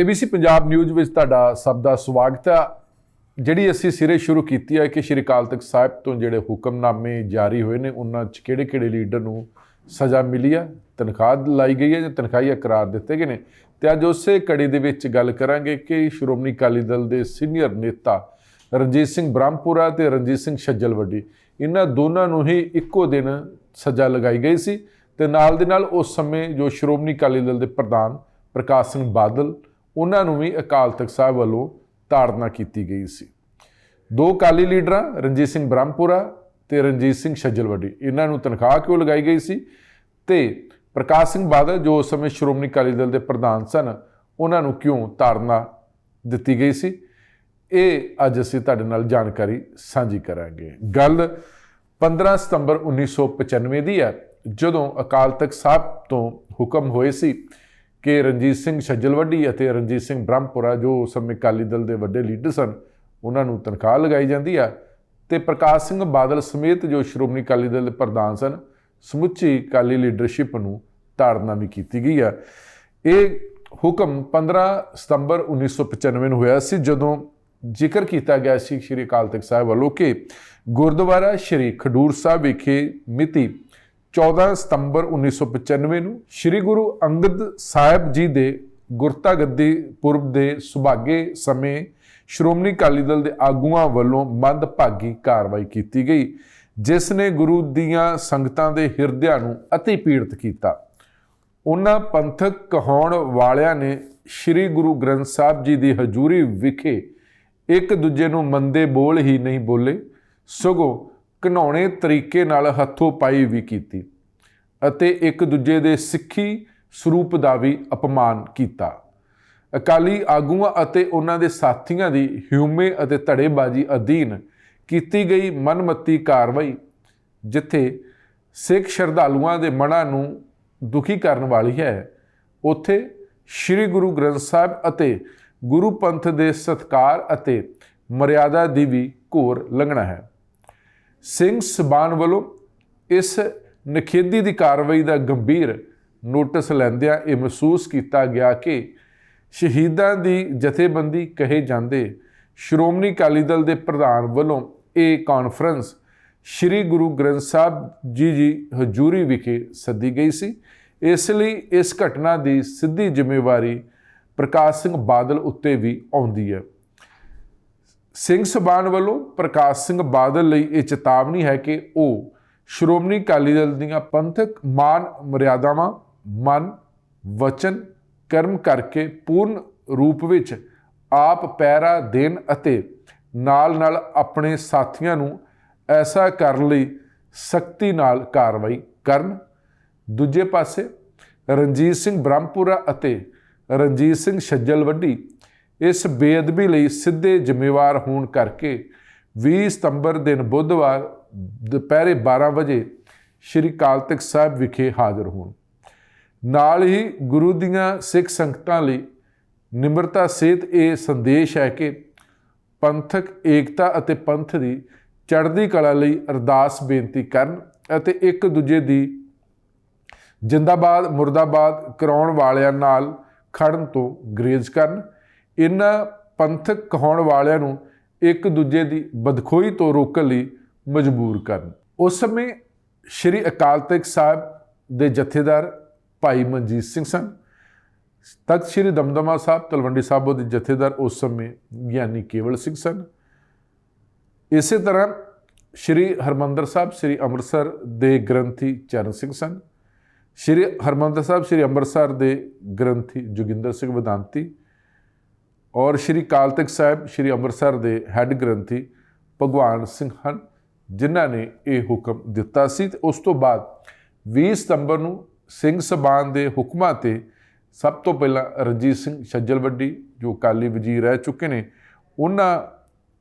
ABC Punjab news ਵਿੱਚ ਤੁਹਾਡਾ ਸਭ ਦਾ ਸਵਾਗਤ ਹੈ। ਜਿਹੜੀ ਅਸੀਂ ਸਿਰੇ ਸ਼ੁਰੂ ਕੀਤੀ ਹੈ ਕਿ ਸ਼੍ਰੀ ਅਕਾਲ ਤਖਤ ਸਾਹਿਬ ਤੋਂ ਜਿਹੜੇ ਹੁਕਮਨਾਮੇ ਜਾਰੀ ਹੋਏ ਨੇ, ਉਹਨਾਂ 'ਚ ਕਿਹੜੇ-ਕਿਹੜੇ ਲੀਡਰ ਨੂੰ ਸਜ਼ਾ ਮਿਲੀ ਹੈ, ਤਨਖਾਹ ਲਾਈ ਗਈ ਹੈ ਜਾਂ ਤਨਖਾਹੀਆ ਕਰਾਰ ਦਿੱਤੇ ਗਏ ਨੇ? ਤੇ ਅੱਜ ਉਸੇ ਕੜੀ ਦੇ ਵਿੱਚ ਗੱਲ ਕਰਾਂਗੇ ਕਿ ਸ਼੍ਰੋਮਣੀ ਅਕਾਲੀ ਦਲ ਦੇ ਸੀਨੀਅਰ ਨੇਤਾ ਰਣਜੀਤ ਸਿੰਘ ਬ੍ਰਹਮਪੁਰਾ ਤੇ ਰਣਜੀਤ ਸਿੰਘ ਛੱਜਲਵੱਡੀ, ਇਹਨਾਂ ਦੋਨਾਂ ਨੂੰ ਹੀ ਇੱਕੋ ਦਿਨ ਸਜ਼ਾ ਲਗਾਈ ਗਈ ਸੀ। ਤੇ ਨਾਲ ਦੇ ਨਾਲ ਉਸ ਸਮੇਂ ਜੋ ਸ਼੍ਰੋਮਣੀ ਅਕਾਲੀ ਦਲ ਦੇ ਪ੍ਰਧਾਨ ਪ੍ਰਕਾਸ਼ ਸਿੰਘ ਬਾਦਲ ਉਹਨਾਂ ਨੂੰ ਵੀ ਅਕਾਲ ਤਖਤ ਸਾਹਿਬ ਵੱਲੋਂ ਧਾਰਨਾ ਕੀਤੀ ਗਈ ਸੀ। ਦੋ ਅਕਾਲੀ ਲੀਡਰਾਂ, ਰਣਜੀਤ ਸਿੰਘ ਬ੍ਰਹਮਪੁਰਾ ਤੇ ਰਣਜੀਤ ਸਿੰਘ ਛੱਜਲਵੱਡੀ, ਇਹਨਾਂ ਨੂੰ ਤਨਖਾਹ ਕਿਉਂ ਲਗਾਈ ਗਈ ਸੀ? ਤੇ ਪ੍ਰਕਾਸ਼ ਸਿੰਘ ਬਾਦਲ, ਜੋ ਉਸ ਸਮੇਂ ਸ਼੍ਰੋਮਣੀ ਅਕਾਲੀ ਦਲ ਦੇ ਪ੍ਰਧਾਨ ਸਨ, ਉਹਨਾਂ ਨੂੰ ਕਿਉਂ ਧਾਰਨਾ ਦਿੱਤੀ ਗਈ ਸੀ? ਇਹ ਅੱਜ ਅਸੀਂ ਤੁਹਾਡੇ ਨਾਲ ਜਾਣਕਾਰੀ ਸਾਂਝੀ ਕਰਾਂਗੇ। ਗੱਲ 15 ਸਤੰਬਰ 1995 ਦੀ ਹੈ, ਜਦੋਂ ਅਕਾਲ ਤਖਤ ਸਾਹਿਬ ਤੋਂ ਹੁਕਮ ਹੋਏ ਸੀ ਕਿ ਰਣਜੀਤ ਸਿੰਘ ਛੱਜਲਵੱਡੀ ਅਤੇ ਰਣਜੀਤ ਸਿੰਘ ਬ੍ਰਹਮਪੁਰਾ, ਜੋ ਉਸ ਸਮੇਂ ਅਕਾਲੀ ਦਲ ਦੇ ਵੱਡੇ ਲੀਡਰ ਸਨ, ਉਹਨਾਂ ਨੂੰ ਤਨਖਾਹ ਲਗਾਈ ਜਾਂਦੀ ਆ। ਤੇ ਪ੍ਰਕਾਸ਼ ਸਿੰਘ ਬਾਦਲ ਸਮੇਤ ਜੋ ਸ਼੍ਰੋਮਣੀ ਅਕਾਲੀ ਦਲ ਦੇ ਪ੍ਰਧਾਨ ਸਨ, ਸਮੁੱਚੀ ਅਕਾਲੀ ਲੀਡਰਸ਼ਿਪ ਨੂੰ ਤਾੜਨਾ ਵੀ ਕੀਤੀ ਗਈ ਆ। ਇਹ ਹੁਕਮ 15 ਸਤੰਬਰ 1995 ਨੂੰ ਹੋਇਆ ਸੀ, ਜਦੋਂ ਜ਼ਿਕਰ ਕੀਤਾ ਗਿਆ ਸੀ ਸ਼੍ਰੀ ਅਕਾਲ ਤਖਤ ਸਾਹਿਬ ਵੱਲੋਂ ਕਿ ਗੁਰਦੁਆਰਾ ਸ਼੍ਰੀ ਖਡੂਰ ਸਾਹਿਬ ਵਿਖੇ ਮਿਤੀ 14 ਸਤੰਬਰ 1995 ਨੂੰ ਸ਼੍ਰੀ ਗੁਰੂ ਅੰਗਦ ਸਾਹਿਬ ਜੀ ਦੇ ਗੁਰਤਾ ਗੱਦੀ ਪੁਰਬ ਦੇ ਸੁਭਾਗੇ ਸਮੇਂ ਸ਼੍ਰੋਮਣੀ ਅਕਾਲੀ ਦਲ ਦੇ ਆਗੂਆਂ ਵੱਲੋਂ ਮੰਦਭਾਗੀ ਕਾਰਵਾਈ ਕੀਤੀ ਗਈ, ਜਿਸ ਨੇ ਗੁਰੂ ਦੀਆਂ ਸੰਗਤਾਂ ਦੇ ਹਿਰਦਿਆਂ ਨੂੰ ਅਤੀ ਪੀੜਤ ਕੀਤਾ। ਉਹਨਾਂ ਪੰਥਕ ਕਹਾਉਣ ਵਾਲਿਆਂ ਨੇ ਸ੍ਰੀ ਗੁਰੂ ਗ੍ਰੰਥ ਸਾਹਿਬ ਜੀ ਦੀ ਹਜ਼ੂਰੀ ਵਿਖੇ ਇੱਕ ਦੂਜੇ ਨੂੰ ਮੰਦੇ ਬੋਲ ਹੀ ਨਹੀਂ ਬੋਲੇ, ਸਗੋਂ ਘਨੌਣੇ ਤਰੀਕੇ ਨਾਲ ਹੱਥੋਂ ਪਾਈ ਵੀ ਕੀਤੀ ਅਤੇ ਇੱਕ ਦੂਜੇ ਦੇ ਸਿੱਖੀ ਸਰੂਪ ਦਾ ਵੀ ਅਪਮਾਨ ਕੀਤਾ। ਅਕਾਲੀ ਆਗੂਆਂ ਅਤੇ ਉਹਨਾਂ ਦੇ ਸਾਥੀਆਂ ਦੀ ਹਿਊਮੇ ਅਤੇ ਧੜੇਬਾਜ਼ੀ ਅਧੀਨ ਕੀਤੀ ਗਈ ਮਨਮੱਤੀ ਕਾਰਵਾਈ, ਜਿੱਥੇ ਸਿੱਖ ਸ਼ਰਧਾਲੂਆਂ ਦੇ ਮਨਾਂ ਨੂੰ ਦੁਖੀ ਕਰਨ ਵਾਲੀ ਹੈ, ਉੱਥੇ ਸ੍ਰੀ ਗੁਰੂ ਗ੍ਰੰਥ ਸਾਹਿਬ ਅਤੇ ਗੁਰੂ ਪੰਥ ਦੇ ਸਤਕਾਰ ਅਤੇ ਮਰਿਆਦਾ ਦੀ ਵੀ ਘੋਰ ਲੰਘਣਾ ਹੈ। ਸਿੰਘ ਸਬਾਨ ਵੱਲੋਂ ਇਸ ਨਖੇਦੀ ਦੀ ਕਾਰਵਾਈ ਦਾ ਗੰਭੀਰ ਨੋਟਿਸ ਲੈਂਦਿਆਂ ਇਹ ਮਹਿਸੂਸ ਕੀਤਾ ਗਿਆ ਕਿ ਸ਼ਹੀਦਾਂ ਦੀ ਜਥੇਬੰਦੀ ਕਹੇ ਜਾਂਦੇ ਸ਼੍ਰੋਮਣੀ ਅਕਾਲੀ ਦਲ ਦੇ ਪ੍ਰਧਾਨ ਵੱਲੋਂ ਇਹ ਕਾਨਫਰੰਸ ਸ੍ਰੀ ਗੁਰੂ ਗ੍ਰੰਥ ਸਾਹਿਬ ਜੀ ਜੀ ਹਜ਼ੂਰੀ ਵਿਖੇ ਸੱਦੀ ਗਈ ਸੀ। ਇਸ ਲਈ ਇਸ ਘਟਨਾ ਦੀ ਸਿੱਧੀ ਜ਼ਿੰਮੇਵਾਰੀ ਪ੍ਰਕਾਸ਼ ਸਿੰਘ ਬਾਦਲ ਉੱਤੇ ਵੀ ਆਉਂਦੀ ਹੈ। ਸਿੰਘ ਸਬਾਨ ਵੱਲੋਂ ਪ੍ਰਕਾਸ਼ ਸਿੰਘ ਬਾਦਲ ਲਈ ਇਹ ਚੇਤਾਵਨੀ ਹੈ ਕਿ ਉਹ ਸ਼੍ਰੋਮਣੀ ਅਕਾਲੀ ਦਲ ਦੀਆਂ ਪੰਥਕ ਮਾਨ ਮਰਿਆਦਾਵਾਂ, ਮਨ, ਵਚਨ, ਕਰਮ ਕਰਕੇ ਪੂਰਨ ਰੂਪ ਵਿੱਚ ਆਪ ਪੈਰਾ ਦੇਣ ਅਤੇ ਨਾਲ-ਨਾਲ ਆਪਣੇ ਸਾਥੀਆਂ ਨੂੰ ਐਸਾ ਕਰਨ ਲਈ ਸਖਤੀ ਨਾਲ ਕਾਰਵਾਈ ਕਰਨ। ਦੂਜੇ ਪਾਸੇ ਰਣਜੀਤ ਸਿੰਘ ਬ੍ਰਹਮਪੁਰਾ ਅਤੇ ਰਣਜੀਤ ਸਿੰਘ ਛੱਜਲਵੱਡੀ ਇਸ ਬੇਅਦਬੀ ਲਈ ਸਿੱਧੇ ਜ਼ਿੰਮੇਵਾਰ ਹੋਣ ਕਰਕੇ 20 ਸਤੰਬਰ ਦਿਨ ਬੁੱਧਵਾਰ, ਦੁਪਹਿਰੇ 12 ਵਜੇ ਸ਼੍ਰੀ ਅਕਾਲ ਤਖਤ ਸਾਹਿਬ ਵਿਖੇ ਹਾਜ਼ਰ ਹੋਣ। ਨਾਲ ਹੀ ਗੁਰੂ ਦੀਆਂ ਸਿੱਖ ਸੰਗਤਾਂ ਲਈ ਨਿਮਰਤਾ ਸਹਿਤ ਇਹ ਸੰਦੇਸ਼ ਹੈ ਕਿ ਪੰਥਕ ਏਕਤਾ ਅਤੇ ਪੰਥ ਦੀ ਚੜ੍ਹਦੀ ਕਲਾ ਲਈ ਅਰਦਾਸ ਬੇਨਤੀ ਕਰਨ ਅਤੇ ਇੱਕ ਦੂਜੇ ਦੀ ਜਿੰਦਾਬਾਦ, ਮੁਰਦਾਬਾਦ ਕਰਾਉਣ ਵਾਲਿਆਂ ਨਾਲ ਖੜਨ ਤੋਂ ਗਰੇਜ਼ ਕਰਨ। ਇਹਨਾਂ ਪੰਥਕ ਕਹਾਉਣ ਵਾਲਿਆਂ ਨੂੰ ਇੱਕ ਦੂਜੇ ਦੀ ਬਦਖੋਈ ਤੋਂ ਰੋਕਣ ਲਈ ਮਜਬੂਰ ਕਰਨ। ਉਸ ਸਮੇਂ ਸ਼੍ਰੀ ਅਕਾਲ ਤਖਤ ਸਾਹਿਬ ਦੇ ਜਥੇਦਾਰ ਭਾਈ ਮਨਜੀਤ ਸਿੰਘ ਸਨ। ਤਖਤ ਸ਼੍ਰੀ ਦਮਦਮਾ ਸਾਹਿਬ, ਤਲਵੰਡੀ ਸਾਹਿਬ ਦੇ ਜਥੇਦਾਰ ਉਸ ਸਮੇਂ ਗਿਆਨੀ ਕੇਵਲ ਸਿੰਘ ਸਨ। ਇਸੇ ਤਰ੍ਹਾਂ ਸ਼੍ਰੀ ਹਰਮੰਦਰ ਸਾਹਿਬ, ਸ਼੍ਰੀ ਅੰਮ੍ਰਿਤਸਰ ਦੇ ਗ੍ਰੰਥੀ ਚਰਨ ਸਿੰਘ ਸਨ। ਸ਼੍ਰੀ ਹਰਮੰਦਰ ਸਾਹਿਬ, ਸ਼੍ਰੀ ਅੰਮ੍ਰਿਤਸਰ ਦੇ ਗ੍ਰੰਥੀ ਜੋਗਿੰਦਰ ਸਿੰਘ ਵਿਦਾਂਤੀ ਔਰ ਸ਼੍ਰੀ ਕਾਲ ਤਖਤ ਸਾਹਿਬ, ਸ਼੍ਰੀ ਅੰਮ੍ਰਿਤਸਰ ਦੇ ਹੈੱਡ ਗ੍ਰੰਥੀ ਭਗਵਾਨ ਸਿੰਘ ਹਨ, ਜਿਨ੍ਹਾਂ ਨੇ ਇਹ ਹੁਕਮ ਦਿੱਤਾ ਸੀ। ਤੇ ਉਸ ਤੋਂ ਬਾਅਦ 20 ਸਤੰਬਰ ਨੂੰ ਸਿੰਘ ਸਬਾਨ ਦੇ ਹੁਕਮਾਂ ਤੇ ਸਭ ਤੋਂ ਪਹਿਲਾਂ ਰਣਜੀਤ ਸਿੰਘ ਛੱਜਲਵੱਡੀ ਜੋ ਕਾਲੀ ਵਜ਼ੀਰ ਰਹਿ ਚੁੱਕੇ ਨੇ, ਉਹਨਾਂ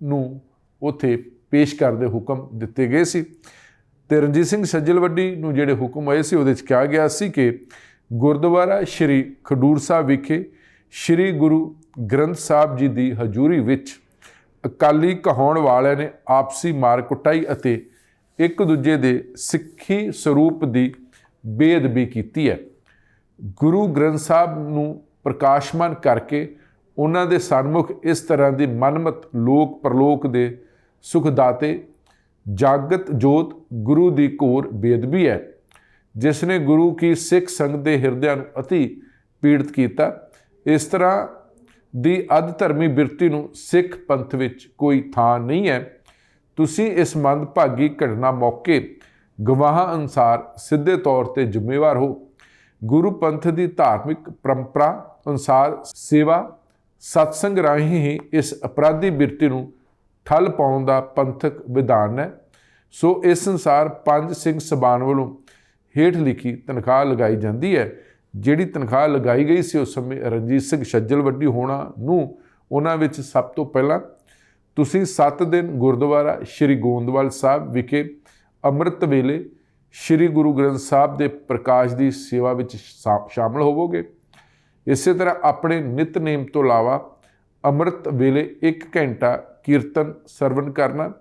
ਨੂੰ ਉਥੇ ਪੇਸ਼ ਕਰਦੇ ਹੁਕਮ ਦਿੱਤੇ ਗਏ ਸੀ। ਤੇ ਰਣਜੀਤ ਸਿੰਘ ਛੱਜਲਵੱਡੀ ਨੂੰ ਜਿਹੜੇ ਹੁਕਮ ਆਏ ਸੀ, ਉਹਦੇ ਵਿੱਚ ਕਿਹਾ ਗਿਆ ਸੀ ਕਿ ਗੁਰਦੁਆਰਾ ਸ਼੍ਰੀ ਖਡੂਰ ਸਾਹਿਬ ਵਿਖੇ ਸ਼੍ਰੀ ਗੁਰੂ ਗ੍ਰੰਥ ਸਾਹਿਬ ਜੀ ਦੀ ਹਜ਼ੂਰੀ ਵਿੱਚ ਅਕਾਲੀ ਕਹਾਉਣ ਵਾਲਿਆਂ ਨੇ ਆਪਸੀ ਮਾਰ ਕੁਟਾਈ ਅਤੇ ਇੱਕ ਦੂਜੇ ਦੇ ਸਿੱਖੀ ਸਰੂਪ ਦੀ ਬੇਅਦਬੀ ਕੀਤੀ ਹੈ। ਗੁਰੂ ਗ੍ਰੰਥ ਸਾਹਿਬ ਨੂੰ ਪ੍ਰਕਾਸ਼ਮਾਨ ਕਰਕੇ ਉਹਨਾਂ ਦੇ ਸਨਮੁਖ ਇਸ ਤਰ੍ਹਾਂ ਦੀ ਮਨਮਤ ਲੋਕ ਪਰਲੋਕ ਦੇ ਸੁਖਦਾਤੇ ਜਾਗਤ ਜੋਤ ਗੁਰੂ ਦੀ ਘੋਰ ਬੇਦਬੀ ਹੈ, ਜਿਸ ਨੇ ਗੁਰੂ ਕੀ ਸਿੱਖ ਸੰਗਤ ਦੇ ਹਿਰਦਿਆਂ ਨੂੰ ਅਤੀ ਪੀੜਤ ਕੀਤਾ। ਇਸ ਤਰ੍ਹਾਂ ਦੀ ਅਧ ਧਰਮੀ ਬਿਰਤੀ ਨੂੰ ਸਿੱਖ ਪੰਥ ਵਿੱਚ ਕੋਈ ਥਾਂ ਨਹੀਂ ਹੈ। ਤੁਸੀਂ ਇਸ ਮੰਦਭਾਗੀ ਘਟਨਾ ਮੌਕੇ ਗਵਾਹਾਂ ਅਨੁਸਾਰ ਸਿੱਧੇ ਤੌਰ ਤੇ ਜ਼ਿੰਮੇਵਾਰ ਹੋ। ਗੁਰੂ ਪੰਥ ਦੀ ਧਾਰਮਿਕ ਪਰੰਪਰਾ ਅਨੁਸਾਰ ਸੇਵਾ ਸਤਸੰਗ ਰਾਹੀਂ ਹੀ ਇਸ ਅਪਰਾਧੀ ਬਿਰਤੀ ਨੂੰ ਠੱਲ ਪਾਉਣ ਦਾ ਪੰਥਕ ਵਿਧਾਨ ਹੈ। ਸੋ ਇਸ ਅਨੁਸਾਰ ਪੰਜ ਸਿੰਘ ਸਬਾਨ ਵੱਲੋਂ ਹੇਠ ਲਿਖੀ ਤਨਖਾਹ ਲਗਾਈ ਜਾਂਦੀ ਹੈ। ਜਿਹੜੀ ਤਨਖਾਹ ਲਗਾਈ ਗਈ ਸੀ ਉਸ ਸਮੇਂ ਰਣਜੀਤ ਸਿੰਘ ਛੱਜਲ ਵੱਡੀ ਹੋਣਾ ਨੂੰ, ਉਹਨਾਂ ਵਿੱਚ ਸਭ ਤੋਂ ਪਹਿਲਾਂ ਤੁਸੀਂ 7 ਦਿਨ ਗੁਰਦੁਆਰਾ ਸ੍ਰੀ ਗੋਂਦਵਾਲ ਸਾਹਿਬ ਵਿਖੇ ਅੰਮ੍ਰਿਤ ਵੇਲੇ ਸ੍ਰੀ ਗੁਰੂ ਗ੍ਰੰਥ ਸਾਹਿਬ ਦੇ ਪ੍ਰਕਾਸ਼ ਦੀ ਸੇਵਾ ਵਿੱਚ ਸ਼ਾ- ਸ਼ਾਮਲ ਹੋਵੋਗੇ। ਇਸੇ ਤਰ੍ਹਾਂ ਆਪਣੇ ਨਿਤਨੇਮ ਤੋਂ ਇਲਾਵਾ ਅੰਮ੍ਰਿਤ ਵੇਲੇ 1 ਘੰਟਾ ਕੀਰਤਨ ਸਰਵਨ ਕਰਨਾ।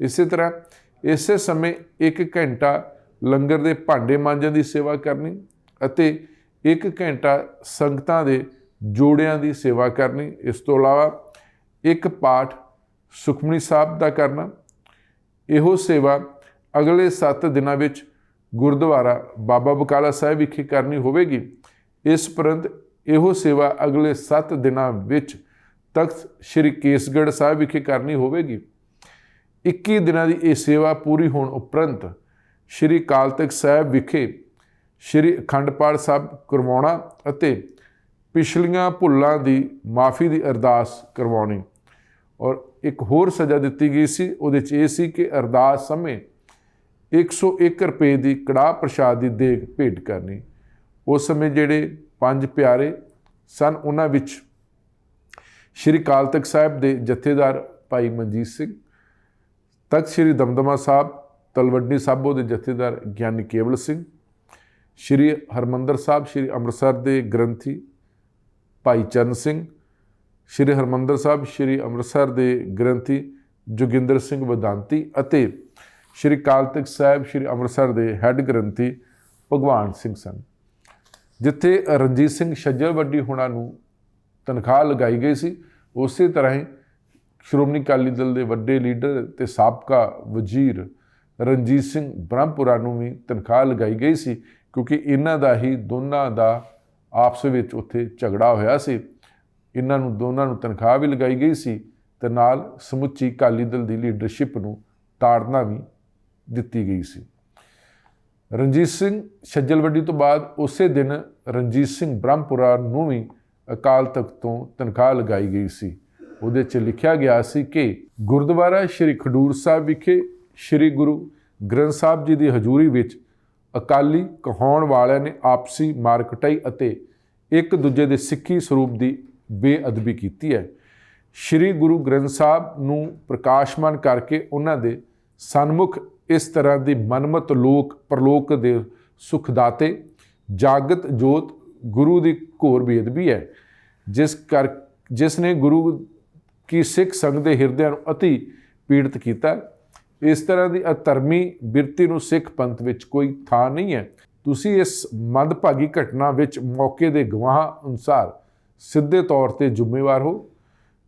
ਇਸੇ ਤਰ੍ਹਾਂ ਇਸੇ ਸਮੇਂ 1 ਘੰਟਾ ਲੰਗਰ ਦੇ ਭਾਂਡੇ ਮਾਂਜਣ ਦੀ ਸੇਵਾ ਕਰਨੀ ਅਤੇ 1 ਘੰਟਾ ਸੰਗਤਾਂ ਦੇ ਜੋੜਿਆਂ ਦੀ ਸੇਵਾ ਕਰਨੀ, ਇਸ ਤੋਂ ਇਲਾਵਾ ਇੱਕ ਪਾਠ ਸੁਖਮਨੀ ਸਾਹਿਬ ਦਾ ਕਰਨਾ। ਇਹੋ ਸੇਵਾ ਅਗਲੇ 7 ਦਿਨਾਂ ਵਿੱਚ ਗੁਰਦੁਆਰਾ ਬਾਬਾ ਬਕਾਲਾ ਸਾਹਿਬ ਵਿਖੇ ਕਰਨੀ ਹੋਵੇਗੀ। ਇਸ ਪ੍ਰੰਤ ਇਹੋ ਸੇਵਾ ਅਗਲੇ 7 ਦਿਨਾਂ ਵਿੱਚ ਤਖਤ ਸ੍ਰੀ ਕੇਸਗੜ੍ਹ ਸਾਹਿਬ ਵਿਖੇ ਕਰਨੀ ਹੋਵੇਗੀ। 21 ਦਿਨਾਂ ਦੀ ਇਹ ਸੇਵਾ ਪੂਰੀ ਹੋਣ ਉਪਰੰਤ ਸ੍ਰੀ ਕਾਲ ਤਖਤ ਸਾਹਿਬ ਵਿਖੇ ਸ੍ਰੀ ਅਖੰਡ ਪਾਠ ਸਾਹਿਬ ਕਰਵਾਉਣਾ ਅਤੇ ਪਿਛਲੀਆਂ ਭੁੱਲਾਂ ਦੀ ਮਾਫੀ ਦੀ ਅਰਦਾਸ ਕਰਵਾਉਣੀ। ਔਰ ਇੱਕ ਹੋਰ ਸਜ਼ਾ ਦਿੱਤੀ ਗਈ ਸੀ, ਉਹਦੇ ਚ ਇਹ ਸੀ ਕਿ ਅਰਦਾਸ ਸਮੇਂ 101 ਰੁਪਏ ਦੀ ਕੜਾਹ ਪ੍ਰਸ਼ਾਦ ਦੀ ਦੇਗ ਭੇਟ ਕਰਨੀ। ਉਸ ਸਮੇਂ ਜਿਹੜੇ ਪੰਜ ਪਿਆਰੇ ਸਨ, ਉਹਨਾਂ ਵਿੱਚ ਸ਼੍ਰੀ ਕਾਲ ਤਖਤ ਸਾਹਿਬ ਦੇ ਜਥੇਦਾਰ ਭਾਈ ਮਨਜੀਤ ਸਿੰਘ, ਤਖਤ ਸ਼੍ਰੀ ਦਮਦਮਾ ਸਾਹਿਬ, ਤਲਵੱਡੀ ਸਾਬੋ ਦੇ ਜਥੇਦਾਰ ਗਿਆਨੀ ਕੇਵਲ ਸਿੰਘ ਸ਼੍ਰੀ ਹਰਮੰਦਰ ਸਾਹਿਬ, ਸ਼੍ਰੀ ਅੰਮ੍ਰਿਤਸਰ ਦੇ ਗ੍ਰੰਥੀ ਭਾਈ ਚਰਨ ਸਿੰਘ, ਸ਼੍ਰੀ ਹਰਮੰਦਰ ਸਾਹਿਬ, ਸ਼੍ਰੀ ਅੰਮ੍ਰਿਤਸਰ ਦੇ ਗ੍ਰੰਥੀ ਜੋਗਿੰਦਰ ਸਿੰਘ ਵਦਾਂਤੀ ਅਤੇ ਸ਼੍ਰੀ ਕਾਲ ਤਖਤ ਸਾਹਿਬ, ਸ਼੍ਰੀ ਅੰਮ੍ਰਿਤਸਰ ਦੇ ਹੈੱਡ ਗ੍ਰੰਥੀ ਭਗਵਾਨ ਸਿੰਘ ਸਨ। ਜਿੱਥੇ ਰਣਜੀਤ ਸਿੰਘ ਛੱਜਲ ਵੱਡੀ ਹੁਣਾਂ ਨੂੰ ਤਨਖਾਹ ਲਗਾਈ ਗਈ ਸੀ, ਉਸੇ ਤਰ੍ਹਾਂ ਹੀ ਸ਼੍ਰੋਮਣੀ ਅਕਾਲੀ ਦਲ ਦੇ ਵੱਡੇ ਲੀਡਰ ਤੇ ਸਾਬਕਾ ਵਜ਼ੀਰ ਰਣਜੀਤ ਸਿੰਘ ਬ੍ਰਹਮਪੁਰਾ ਨੂੰ ਵੀ ਤਨਖਾਹ ਲਗਾਈ ਗਈ ਸੀ। ਕਿਉਂਕਿ ਇਹਨਾਂ ਦਾ ਹੀ ਦੋਨਾਂ ਦਾ ਆਪਸ ਵਿੱਚ ਉੱਥੇ ਝਗੜਾ ਹੋਇਆ ਸੀ। ਇਹਨਾਂ ਨੂੰ ਦੋਨਾਂ ਨੂੰ ਤਨਖਾਹ ਵੀ ਲਗਾਈ ਗਈ ਸੀ ਤੇ ਨਾਲ ਸਮੁੱਚੀ ਅਕਾਲੀ ਦਲ ਦੀ ਲੀਡਰਸ਼ਿਪ ਨੂੰ ਤਾੜਨਾ ਵੀ ਦਿੱਤੀ ਗਈ ਸੀ। ਰਣਜੀਤ ਸਿੰਘ ਛੱਜਲਵੱਡੀ ਤੋਂ ਬਾਅਦ ਉਸੇ ਦਿਨ ਰਣਜੀਤ ਸਿੰਘ ਬ੍ਰਹਮਪੁਰਾ ਨੂੰ ਵੀ ਅਕਾਲ ਤਖਤ ਤੋਂ ਤਨਖਾਹ ਲਗਾਈ ਗਈ ਸੀ। ਉਹਦੇ 'ਚ ਲਿਖਿਆ ਗਿਆ ਸੀ ਕਿ ਗੁਰਦੁਆਰਾ ਸ੍ਰੀ ਖਡੂਰ ਸਾਹਿਬ ਵਿਖੇ ਸ੍ਰੀ ਗੁਰੂ ਗ੍ਰੰਥ ਸਾਹਿਬ ਜੀ ਦੀ ਹਜ਼ੂਰੀ ਵਿੱਚ ਅਕਾਲੀ ਕਹਾਉਣ ਵਾਲਿਆਂ ਨੇ ਆਪਸੀ ਮਾਰਕਟਾਈ ਅਤੇ ਇੱਕ ਦੂਜੇ ਦੇ ਸਿੱਖੀ ਸਰੂਪ ਦੀ ਬੇਅਦਬੀ ਕੀਤੀ ਹੈ। ਸ੍ਰੀ ਗੁਰੂ ਗ੍ਰੰਥ ਸਾਹਿਬ ਨੂੰ ਪ੍ਰਕਾਸ਼ਮਾਨ ਕਰਕੇ ਉਹਨਾਂ ਦੇ ਸਨਮੁਖ ਇਸ ਤਰ੍ਹਾਂ ਦੀ ਮਨਮਤ ਲੋਕ, ਪਰਲੋਕ ਦੇ ਸੁਖਦਾਤੇ ਜਾਗਤ ਜੋਤ ਗੁਰੂ ਦੀ ਘੋਰ ਬੇਅਦਬੀ ਹੈ, ਜਿਸ ਕਰ, ਜਿਸ ਨੇ ਗੁਰੂ ਕੀ ਸਿੱਖ ਸੰਗ ਦੇ ਹਿਰਦਿਆਂ ਨੂੰ ਅਤੀ ਪੀੜਤ ਕੀਤਾ। ਇਸ ਤਰ੍ਹਾਂ ਦੀ ਅਧਰਮੀ ਬਿਰਤੀ ਨੂੰ ਸਿੱਖ ਪੰਥ ਵਿੱਚ ਕੋਈ ਥਾਂ ਨਹੀਂ ਹੈ। ਤੁਸੀਂ ਇਸ ਮੰਦਭਾਗੀ ਘਟਨਾ ਵਿੱਚ ਮੌਕੇ ਦੇ ਗਵਾਹ ਅਨੁਸਾਰ ਸਿੱਧੇ ਤੌਰ ਤੇ ਜ਼ਿੰਮੇਵਾਰ ਹੋ।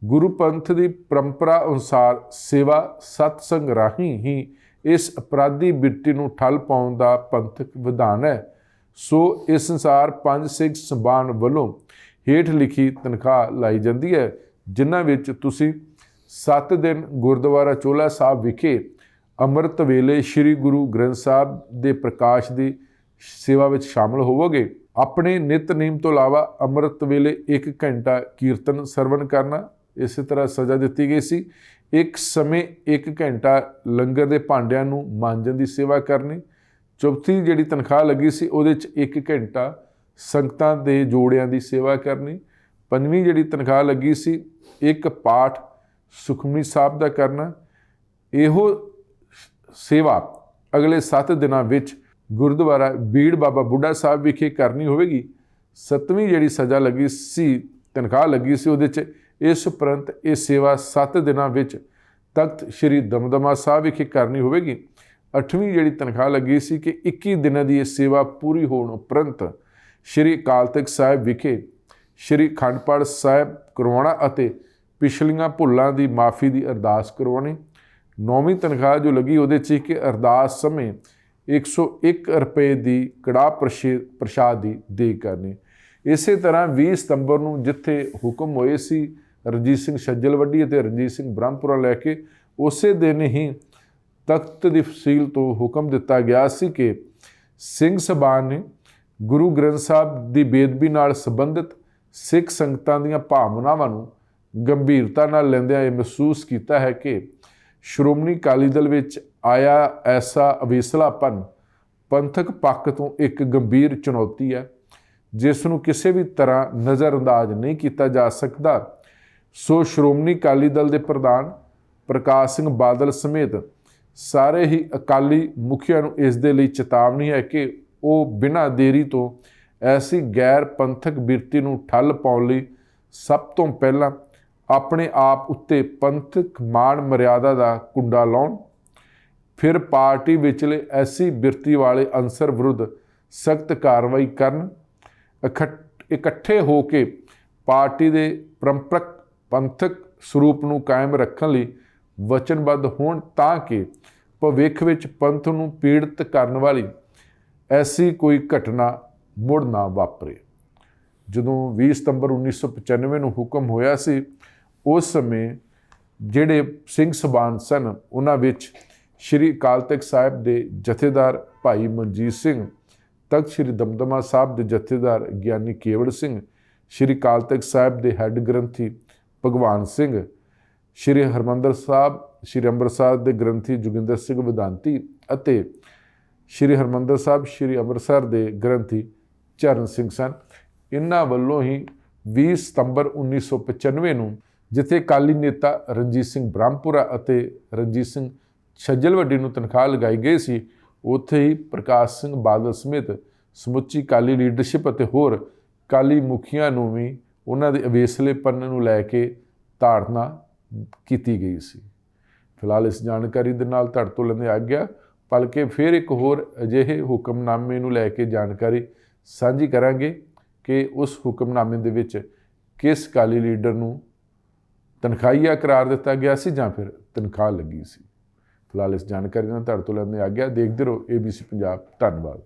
ਗੁਰੂ ਪੰਥ ਦੀ ਪਰੰਪਰਾ ਅਨੁਸਾਰ ਸੇਵਾ ਸਤਸੰਗ ਰਾਹੀਂ ਹੀ ਇਸ ਅਪਰਾਧੀ ਬਿਰਤੀ ਨੂੰ ਠੱਲ ਪਾਉਣ ਦਾ ਪੰਥਕ ਵਿਧਾਨ ਹੈ। ਸੋ ਇਸ ਅਨੁਸਾਰ ਪੰਜ ਸਿੱਖ ਸਬਾਨ ਵੱਲੋਂ ਹੇਠ ਲਿਖੀ ਤਨਖਾਹ ਲਾਈ ਜਾਂਦੀ ਹੈ, ਜਿਨ੍ਹਾਂ ਵਿੱਚ ਤੁਸੀਂ 7 ਦਿਨ ਗੁਰਦੁਆਰਾ ਚੋਲਾ ਸਾਹਿਬ ਵਿਖੇ ਅੰਮ੍ਰਿਤ ਵੇਲੇ ਸ੍ਰੀ ਗੁਰੂ ਗ੍ਰੰਥ ਸਾਹਿਬ ਦੇ ਪ੍ਰਕਾਸ਼ ਦੀ ਸੇਵਾ ਵਿੱਚ ਸ਼ਾਮਲ ਹੋਵੋਗੇ। ਆਪਣੇ ਨਿਤਨੇਮ ਤੋਂ ਇਲਾਵਾ ਅੰਮ੍ਰਿਤ ਵੇਲੇ 1 ਘੰਟਾ ਕੀਰਤਨ ਸਰਵਣ ਕਰਨਾ ਇਸੇ ਤਰ੍ਹਾਂ ਸਜ਼ਾ ਦਿੱਤੀ ਗਈ ਸੀ। ਇੱਕ ਸਮੇਂ 1 ਘੰਟਾ ਲੰਗਰ ਦੇ ਭਾਂਡਿਆਂ ਨੂੰ ਮਾਂਜਣ ਦੀ ਸੇਵਾ ਕਰਨੀ। ਚੌਥੀ ਜਿਹੜੀ ਤਨਖਾਹ ਲੱਗੀ ਸੀ ਉਹਦੇ ਚ 1 ਘੰਟਾ ਸੰਗਤਾਂ ਦੇ ਜੋੜਿਆਂ ਦੀ ਸੇਵਾ ਕਰਨੀ। ਪੰਜਵੀਂ ਜਿਹੜੀ ਤਨਖਾਹ ਲੱਗੀ ਸੀ, ਇੱਕ ਪਾਠ ਸੁਖਮਨੀ ਸਾਹਿਬ ਦਾ ਕਰਨਾ। ਇਹੋ ਸੇਵਾ ਅਗਲੇ 7 ਦਿਨਾਂ ਵਿੱਚ ਗੁਰਦੁਆਰਾ ਬੀੜ ਬਾਬਾ ਬੁੱਢਾ ਸਾਹਿਬ ਵਿਖੇ ਕਰਨੀ ਹੋਵੇਗੀ। ਸੱਤਵੀਂ ਜਿਹੜੀ ਸਜ਼ਾ ਲੱਗੀ ਸੀ, ਤਨਖਾਹ ਲੱਗੀ ਸੀ ਉਹਦੇ 'ਚ, ਇਸ ਉਪਰੰਤ ਇਹ ਸੇਵਾ 7 ਦਿਨਾਂ ਵਿੱਚ ਤਖਤ ਸ੍ਰੀ ਦਮਦਮਾ ਸਾਹਿਬ ਵਿਖੇ ਕਰਨੀ ਹੋਵੇਗੀ। ਅੱਠਵੀਂ ਜਿਹੜੀ ਤਨਖਾਹ ਲੱਗੀ ਸੀ ਕਿ 21 ਦਿਨਾਂ ਦੀ ਇਹ ਸੇਵਾ ਪੂਰੀ ਹੋਣ ਉਪਰੰਤ ਸ੍ਰੀ ਅਕਾਲ ਤਖਤ ਸਾਹਿਬ ਵਿਖੇ ਸ਼੍ਰੀ ਅਖੰਡ ਪਾਠ ਸਾਹਿਬ ਕਰਵਾਉਣਾ ਅਤੇ ਪਿਛਲੀਆਂ ਭੁੱਲਾਂ ਦੀ ਮਾਫੀ ਦੀ ਅਰਦਾਸ ਕਰਵਾਉਣੀ। ਨੌਵੀਂ ਤਨਖਾਹ ਜੋ ਲੱਗੀ ਉਹਦੇ 'ਚ ਸੀ ਕਿ ਅਰਦਾਸ ਸਮੇਂ 101 ਰੁਪਏ ਦੀ ਕੜਾਹ ਪ੍ਰਸ਼ੇ- ਪ੍ਰਸ਼ਾਦ ਦੀ ਦੇ ਕਰਨੀ। ਇਸੇ ਤਰ੍ਹਾਂ 20 ਸਤੰਬਰ ਨੂੰ ਜਿੱਥੇ ਹੁਕਮ ਹੋਏ ਸੀ ਰਣਜੀਤ ਸਿੰਘ ਸੱਜਲ ਵੱਡੀ ਅਤੇ ਰਣਜੀਤ ਸਿੰਘ ਬ੍ਰਹਮਪੁਰਾ ਲੈ ਕੇ, ਉਸੇ ਦਿਨ ਹੀ ਤਖਤ ਦੀ ਫਸੀਲ ਤੋਂ ਹੁਕਮ ਦਿੱਤਾ ਗਿਆ ਸੀ ਕਿ ਸਿੰਘ ਸਭਾ ਨੇ ਗੁਰੂ ਗ੍ਰੰਥ ਸਾਹਿਬ ਦੀ ਬੇਦਬੀ ਨਾਲ ਸੰਬੰਧਿਤ ਸਿੱਖ ਸੰਗਤਾਂ ਦੀਆਂ ਭਾਵਨਾਵਾਂ ਨੂੰ ਗੰਭੀਰਤਾ ਨਾਲ ਲੈਂਦਿਆਂ ਇਹ ਮਹਿਸੂਸ ਕੀਤਾ ਹੈ ਕਿ ਸ਼੍ਰੋਮਣੀ ਅਕਾਲੀ ਦਲ ਵਿੱਚ ਆਇਆ ਐਸਾ ਅਵੇਸਲਾਪਨ ਪੰਥਕ ਪੱਖ ਤੋਂ ਇੱਕ ਗੰਭੀਰ ਚੁਣੌਤੀ ਹੈ, ਜਿਸ ਨੂੰ ਕਿਸੇ ਵੀ ਤਰ੍ਹਾਂ ਨਜ਼ਰਅੰਦਾਜ਼ ਨਹੀਂ ਕੀਤਾ ਜਾ ਸਕਦਾ। ਸੋ ਸ਼੍ਰੋਮਣੀ ਅਕਾਲੀ ਦਲ ਦੇ ਪ੍ਰਧਾਨ ਪ੍ਰਕਾਸ਼ ਸਿੰਘ ਬਾਦਲ ਸਮੇਤ ਸਾਰੇ ਹੀ ਅਕਾਲੀ ਮੁਖੀਆਂ ਨੂੰ ਇਸ ਦੇ ਲਈ ਚੇਤਾਵਨੀ ਹੈ ਕਿ ਉਹ ਬਿਨਾਂ ਦੇਰੀ ਤੋਂ ਐਸੀ ਗੈਰ ਪੰਥਕ ਬਿਰਤੀ ਨੂੰ ਠੱਲ ਪਾਉਣ ਲਈ ਸਭ ਤੋਂ ਪਹਿਲਾਂ ਆਪਣੇ ਆਪ ਉੱਤੇ ਪੰਥਕ ਮਾਣ ਮਰਿਆਦਾ ਦਾ ਕੁੰਡਾ ਲਾਉਣ। ਫਿਰ ਪਾਰਟੀ ਵਿਚਲੇ ਐਸੀ ਬਿਰਤੀ ਵਾਲੇ ਅੰਸਰ ਵਿਰੁੱਧ ਸਖਤ ਕਾਰਵਾਈ ਕਰਨ। ਇਕੱਠੇ ਹੋ ਕੇ ਪਾਰਟੀ ਦੇ ਪਰੰਪਰਕ ਪੰਥਕ ਸਰੂਪ ਨੂੰ ਕਾਇਮ ਰੱਖਣ ਲਈ ਵਚਨਬੱਧ ਹੋਣ ਤਾਂ ਕਿ ਭਵਿੱਖ ਵਿੱਚ ਪੰਥ ਨੂੰ ਪੀੜਤ ਕਰਨ ਵਾਲੀ ਐਸੀ ਕੋਈ ਘਟਨਾ ਮੁੜ ਨਾ ਵਾਪਰੇ। ਜਦੋਂ 20 ਸਤੰਬਰ 1995 ਨੂੰ ਹੁਕਮ ਹੋਇਆ ਸੀ ਉਸ ਸਮੇਂ ਜਿਹੜੇ ਸਿੰਘ ਸਬਾਨ ਸਨ, ਉਹਨਾਂ ਵਿੱਚ ਸ਼੍ਰੀ ਅਕਾਲ ਤਖਤ ਸਾਹਿਬ ਦੇ ਜਥੇਦਾਰ ਭਾਈ ਮਨਜੀਤ ਸਿੰਘ, ਤਖਤ ਸ਼੍ਰੀ ਦਮਦਮਾ ਸਾਹਿਬ ਦੇ ਜਥੇਦਾਰ ਗਿਆਨੀ ਕੇਵੜ ਸਿੰਘ, ਸ਼੍ਰੀ ਅਕਾਲ ਤਖਤ ਸਾਹਿਬ ਦੇ ਹੈੱਡ ਗ੍ਰੰਥੀ ਭਗਵਾਨ ਸਿੰਘ, ਸ਼੍ਰੀ ਹਰਮੰਦਰ ਸਾਹਿਬ, ਸ਼੍ਰੀ ਅੰਮ੍ਰਿਤਸਰ ਦੇ ਗ੍ਰੰਥੀ ਜੋਗਿੰਦਰ ਸਿੰਘ ਵਿਦਾਂਤੀ ਅਤੇ ਸ਼੍ਰੀ ਹਰਮੰਦਰ ਸਾਹਿਬ, ਸ਼੍ਰੀ ਅੰਮ੍ਰਿਤਸਰ ਦੇ ਗ੍ਰੰਥੀ ਚਰਨ ਸਿੰਘ ਸਨ। ਇਹਨਾਂ ਵੱਲੋਂ ਹੀ 20 ਸਤੰਬਰ 1995 ਨੂੰ ਜਿੱਥੇ ਕਾਲੀ ਨੇਤਾ ਰਣਜੀਤ ਸਿੰਘ ਬ੍ਰਹਮਪੁਰਾ ਅਤੇ ਰਣਜੀਤ ਸਿੰਘ ਛੱਜਲਵੱਡੀ ਨੂੰ ਤਨਖਾਹ ਲਗਾਈ ਗਈ ਸੀ, ਉੱਥੇ ਹੀ ਪ੍ਰਕਾਸ਼ ਸਿੰਘ ਬਾਦਲ ਸਮੇਤ ਸਮੁੱਚੀ ਕਾਲੀ ਲੀਡਰਸ਼ਿਪ ਅਤੇ ਹੋਰ ਕਾਲੀ ਮੁਖੀਆਂ ਨੂੰ ਵੀ ਉਹਨਾਂ ਦੇ ਅਵੇਸਲੇਪਨ ਨੂੰ ਲੈ ਕੇ ਧਾਰਨਾ ਕੀਤੀ ਗਈ ਸੀ। ਫਿਲਹਾਲ ਇਸ ਜਾਣਕਾਰੀ ਦੇ ਨਾਲ ਧੜ ਤੋਂ ਲੈਂਦੇ ਆ ਗਿਆ ਭਲਕੇ ਫਿਰ ਇੱਕ ਹੋਰ ਅਜਿਹੇ ਹੁਕਮਨਾਮੇ ਨੂੰ ਲੈ ਕੇ ਜਾਣਕਾਰੀ ਸਾਂਝੀ ਕਰਾਂਗੇ ਕਿ ਉਸ ਹੁਕਮਨਾਮੇ ਦੇ ਵਿੱਚ ਕਿਸ ਕਾਲੀ ਲੀਡਰ ਨੂੰ ਤਨਖਾਹੀਆ ਕਰਾਰ ਦਿੱਤਾ ਗਿਆ ਸੀ ਜਾਂ ਫਿਰ ਤਨਖਾਹ ਲੱਗੀ ਸੀ? ਫਿਲਹਾਲ ਇਸ ਜਾਣਕਾਰੀ ਨਾਲ ਤੁਹਾਡੇ ਤੋਂ ਲੈਂਦੇ ਆ ਗਿਆ ਦੇਖਦੇ ਰਹੋ ABC ਪੰਜਾਬ ਧੰਨਵਾਦ।